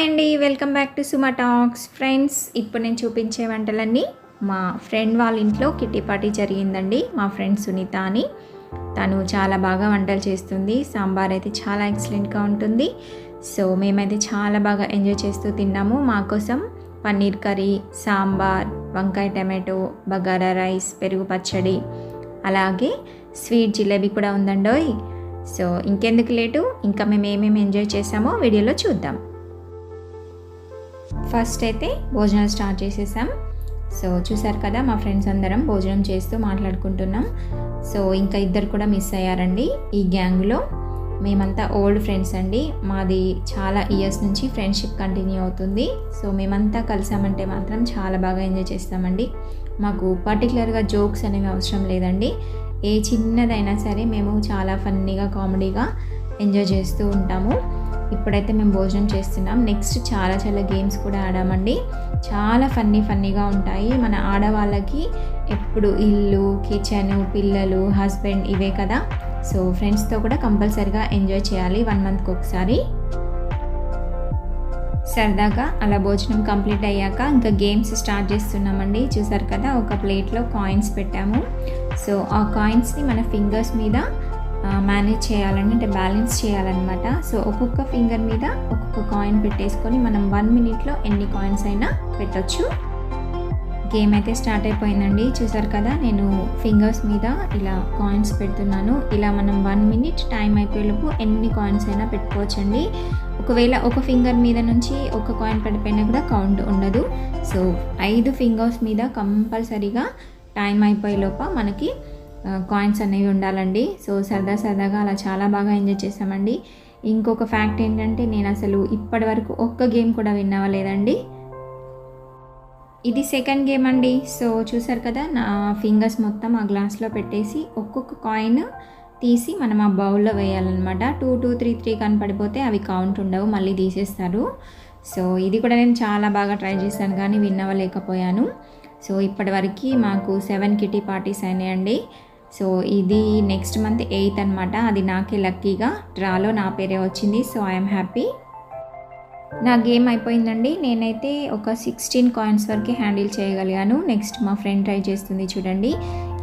Hi అండి welcome back to Suma talks. Friends ఇప్పుడు నేను చూపించే వంటలన్నీ మా ఫ్రెండ్ వాళ్ళ ఇంట్లో కిట్టి పార్టీ జరిగిందండి మా ఫ్రెండ్ సునీత అని. తను చాలా బాగా వంటలు చేస్తుంది సాంబార్ అయితే చాలా ఎక్సలెంట్గా ఉంటుంది. సో మేమైతే చాలా బాగా ఎంజాయ్ చేస్తూ తిన్నాము. మా కోసం పన్నీర్ కర్రీ సాంబార్ వంకాయ టమాటో బగారా రైస్ పెరుగు పచ్చడి అలాగే స్వీట్ జిలేబీ కూడా ఉందండోయ్. సో ఇంకెందుకు లేటు? ఇంకా మేము ఏమేమి ఎంజాయ్ చేసామో వీడియోలో చూద్దాం. ఫస్ట్ అయితే భోజనం స్టార్ట్ చేసేసాం. సో చూసారు కదా మా ఫ్రెండ్స్ అందరం భోజనం చేస్తూ మాట్లాడుకుంటున్నాం. సో ఇంకా ఇద్దరు కూడా మిస్ అయ్యారండి ఈ గ్యాంగ్లో. మేమంతా ఓల్డ్ ఫ్రెండ్స్ అండి. మాది చాలా ఇయర్స్ నుంచి ఫ్రెండ్షిప్ కంటిన్యూ అవుతుంది. సో మేమంతా కలిసామంటే మాత్రం చాలా బాగా ఎంజాయ్ చేస్తామండి. మాకు పర్టికులర్గా జోక్స్ అనేవి అవసరం లేదండి. ఏ చిన్నదైనా సరే మేము చాలా ఫన్నీగా కామెడీగా ఎంజాయ్ చేస్తూ ఉంటాము. ఇప్పుడైతే మేము భోజనం చేస్తున్నాం. నెక్స్ట్ చాలా చాలా గేమ్స్ కూడా ఆడామండి. చాలా ఫన్నీ ఫన్నీగా ఉంటాయి. మన ఆడవాళ్ళకి ఎప్పుడు ఇల్లు కిచెన్ పిల్లలు హస్బెండ్ ఇవే కదా. సో ఫ్రెండ్స్తో కూడా కంపల్సరిగా ఎంజాయ్ చేయాలి వన్ మంత్కి ఒకసారి. సరదాగా అలా భోజనం కంప్లీట్ అయ్యాక ఇంకా గేమ్స్ స్టార్ట్ చేస్తున్నామండి. చూసారు కదా ఒక ప్లేట్లో కాయిన్స్ పెట్టాము. సో ఆ కాయిన్స్ని మన ఫింగర్స్ మీద మేనేజ్ చేయాలని అంటే బ్యాలెన్స్ చేయాలన్నమాట. సో ఒక్కొక్క ఫింగర్ మీద ఒక్కొక్క కాయిన్ పెట్టేసుకొని మనం వన్ మినిట్లో ఎన్ని కాయిన్స్ అయినా పెట్టచ్చు. గేమ్ అయితే స్టార్ట్ అయిపోయిందండి. చూసారు కదా నేను ఫింగర్స్ మీద ఇలా కాయిన్స్ పెడుతున్నాను. ఇలా మనం వన్ మినిట్ టైం అయిపోయేలోపు ఎన్ని కాయిన్స్ అయినా పెట్టుకోవచ్చండి. ఒకవేళ ఒక ఫింగర్ మీద నుంచి ఒక కాయిన్ పడిపోయినా కూడా కౌంట్ ఉండదు. సో ఐదు ఫింగర్స్ మీద కంపల్సరీగా టైం అయిపోయేలోప మనకి కాయిన్స్ అనేవి ఉండాలండి. సో సరదా సరదాగా అలా చాలా బాగా ఎంజాయ్ చేసామండి ఇంకొక ఫ్యాక్ట్ ఏంటంటే నేను అసలు ఇప్పటి వరకు ఒక్క గేమ్ కూడా విన్నవలేదండి ఇది సెకండ్ గేమ్ అండి. సో చూసారు కదా నా ఫింగర్స్ మొత్తం ఆ గ్లాస్లో పెట్టేసి ఒక్కొక్క కాయిన్ తీసి మనం ఆ బౌల్లో వేయాలన్నమాట. టూ టూ త్రీ త్రీ కనపడిపోతే అవి కౌంట్ ఉండవు మళ్ళీ తీసేస్తారు. సో ఇది కూడా నేను చాలా బాగా ట్రై చేశాను కానీ విన్నవలేకపోయాను. సో ఇప్పటివరకు మాకు సెవెన్ కిటీ పార్టీస్ అయినాయండి. సో ఇది నెక్స్ట్ మంత్ ఎయిత్ అనమాట అది నాకే లక్కీగా డ్రాలో నా పేరే వచ్చింది. సో ఐఎమ్ హ్యాపీ నా గేమ్ అయిపోయిందండి. నేనైతే ఒక సిక్స్టీన్ కాయిన్స్ వరకు హ్యాండిల్ చేయగలిగాను. నెక్స్ట్ మా ఫ్రెండ్ ట్రై చేస్తుంది చూడండి.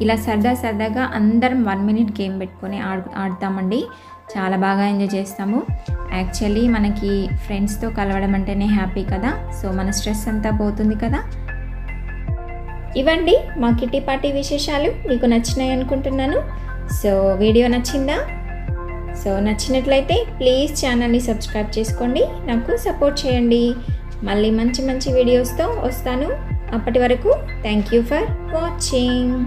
ఇలా సరదా సరదాగా అందరం వన్ మినిట్ గేమ్ పెట్టుకొని ఆడు ఆడతామండి. చాలా బాగా ఎంజాయ్ చేస్తాము. యాక్చువల్లీ మనకి ఫ్రెండ్స్తో కలవడం అంటేనే హ్యాపీ కదా. సో మన స్ట్రెస్ అంతా పోతుంది కదా. ఇవండి మా కిట్టి పార్టీ విశేషాలు మీకు నచ్చినాయి అనుకుంటున్నాను. సో వీడియో నచ్చిందా? సో నచ్చినట్లయితే ప్లీజ్ ఛానల్ని సబ్స్క్రైబ్ చేసుకోండి. నాకు సపోర్ట్ చేయండి. మళ్ళీ మంచి మంచి వీడియోస్తో వస్తాను. అప్పటి వరకు థ్యాంక్ యూ ఫర్ వాచింగ్.